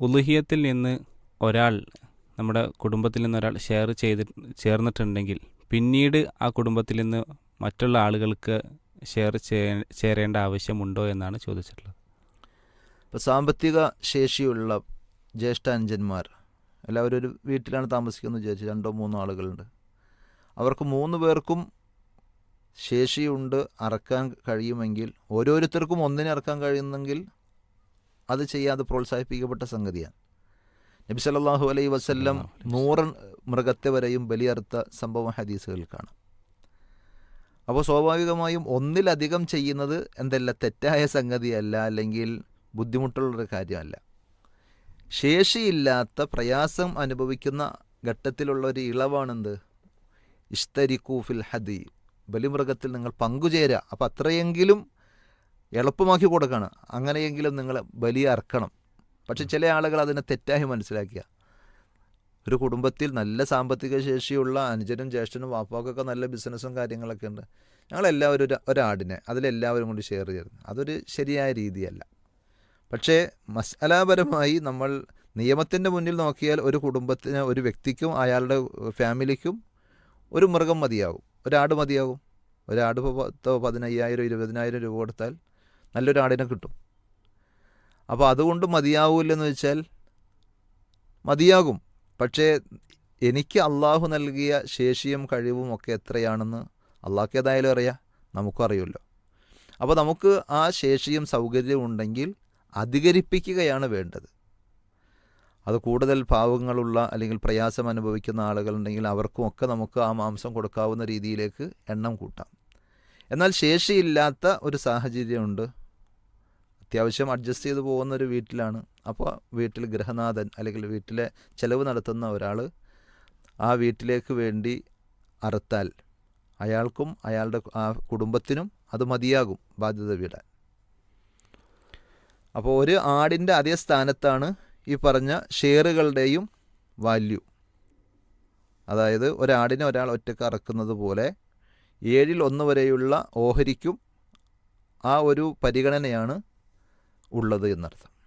ഉലുഹിയത്തിൽ നിന്ന് ഒരാൾ നമ്മുടെ കുടുംബത്തിൽ നിന്ന് ഒരാൾ ഷെയർ ചെയ്ത് ചേർന്നിട്ടുണ്ടെങ്കിൽ പിന്നീട് ആ കുടുംബത്തിൽ നിന്ന് മറ്റുള്ള ആളുകൾക്ക് ഷെയർ ചേരേണ്ട ആവശ്യമുണ്ടോ എന്നാണ് ചോദിച്ചിട്ടുള്ളത്. ഇപ്പോൾ സാമ്പത്തിക ശേഷിയുള്ള ജ്യേഷ്ഠ ജ്യേഷ്ഠാനുജന്മാർ എല്ലാവരും ഒരു വീട്ടിലാണ് താമസിക്കുന്നത് വിചാരിച്ച് രണ്ടോ മൂന്നോ ആളുകളുണ്ട്. അവർക്ക് മൂന്ന് പേർക്കും ശേഷിയുണ്ട് അറക്കാൻ കഴിയുമെങ്കിൽ ഓരോരുത്തർക്കും ഒന്നിനെ അറക്കാൻ കഴിയുന്നെങ്കിൽ അത് ചെയ്യാതെ പ്രോത്സാഹിപ്പിക്കപ്പെട്ട സംഗതിയാണ്. നബി സല്ലല്ലാഹു അലൈ വസ്ല്ലം നൂറ് മൃഗത്തെ വരെയും ബലിയറുത്ത സംഭവം ഹദീസുകളിൽ കാണാം. അപ്പോൾ സ്വാഭാവികമായും ഒന്നിലധികം ചെയ്യുന്നത് എന്തല്ല തെറ്റായ സംഗതിയല്ല അല്ലെങ്കിൽ ബുദ്ധിമുട്ടുള്ളൊരു കാര്യമല്ല. ശേഷിയില്ലാത്ത പ്രയാസം അനുഭവിക്കുന്ന ഘട്ടത്തിലുള്ള ഒരു ഇളവാണെന്ത്? ഇഷ്തരിക്കൂഫിൽ ഹദി. ബലിമൃഗത്തിൽ നിങ്ങൾ പങ്കുചേരുക. അപ്പം അത്രയെങ്കിലും എളുപ്പമാക്കി കൊടുക്കണം. അങ്ങനെയെങ്കിലും നിങ്ങൾ ബലി അർക്കണം. പക്ഷെ ചില ആളുകൾ അതിനെ തെറ്റായി മനസ്സിലാക്കിയ ഒരു കുടുംബത്തിൽ നല്ല സാമ്പത്തിക ശേഷിയുള്ള അനുജനും ജ്യേഷ്ഠനും വാപ്പാക്കൊക്കെ നല്ല ബിസിനസ്സും കാര്യങ്ങളൊക്കെ ഉണ്ട്. ഞങ്ങളെല്ലാവരും ഒരു ഒരാടിനെ അതിലെല്ലാവരും കൊണ്ട് ഷെയർ ചെയ്തിരുന്നു അതൊരു ശരിയായ രീതിയല്ല. പക്ഷേ മസാലാപരമായി നമ്മൾ നിയമത്തിന്റെ മുന്നിൽ നോക്കിയാൽ ഒരു കുടുംബത്തിന് ഒരു വ്യക്തിക്കും അയാളുടെ ഫാമിലിക്കും ഒരു മൃഗം മതിയാകും ഒരാട് മതിയാകും ഒരാട് പത്തോ പതിനയ്യായിരം ഇരുപതിനായിരം രൂപ കൊടുത്താൽ നല്ലൊരു ആടിനെ കിട്ടും. അപ്പോൾ അതുകൊണ്ട് മതിയാവില്ലെന്ന് വെച്ചാൽ മതിയാകും. പക്ഷേ എനിക്ക് അള്ളാഹു നൽകിയ ശേഷിയും കഴിവും ഒക്കെ എത്രയാണെന്ന് അള്ളാഹ്ക്ക് ഏതായാലും അറിയാം. നമുക്കും അറിയുമല്ലോ. അപ്പോൾ നമുക്ക് ആ ശേഷിയും സൗകര്യവും ഉണ്ടെങ്കിൽ അധികരിപ്പിക്കുകയാണ് വേണ്ടത്. അത് കൂടുതൽ പാവങ്ങളുള്ള അല്ലെങ്കിൽ പ്രയാസം അനുഭവിക്കുന്ന ആളുകളുണ്ടെങ്കിൽ അവർക്കുമൊക്കെ നമുക്ക് ആ മാംസം കൊടുക്കാവുന്ന രീതിയിലേക്ക് എണ്ണം കൂട്ടാം. എന്നാൽ ശേഷിയില്ലാത്ത ഒരു സാഹചര്യമുണ്ട്. അത്യാവശ്യം അഡ്ജസ്റ്റ് ചെയ്ത് പോകുന്ന ഒരു വീട്ടിലാണ്. അപ്പോൾ വീട്ടിൽ ഗൃഹനാഥൻ അല്ലെങ്കിൽ വീട്ടിലെ ചെലവ് നടത്തുന്ന ഒരാൾ ആ വീട്ടിലേക്ക് വേണ്ടി അറുത്താൽ അയാൾക്കും അയാളുടെ ആ കുടുംബത്തിനും അത് മതിയാകും ബാധ്യത വീടാൻ. അപ്പോൾ ഒരു ആടിന്റെ അതേ സ്ഥാനത്താണ് ഈ പറഞ്ഞ ഷെയറുകളുടെയും വാല്യൂ അതായത് ഒരാടിനെ ഒരാൾ ഒറ്റയ്ക്ക് അറക്കുന്നത് പോലെ ഏഴിൽ ഒന്ന് വരെയുള്ള ഓഹരിക്കും ആ ഒരു പരിഗണനയാണ് ഉള്ളത് എന്നർത്ഥം.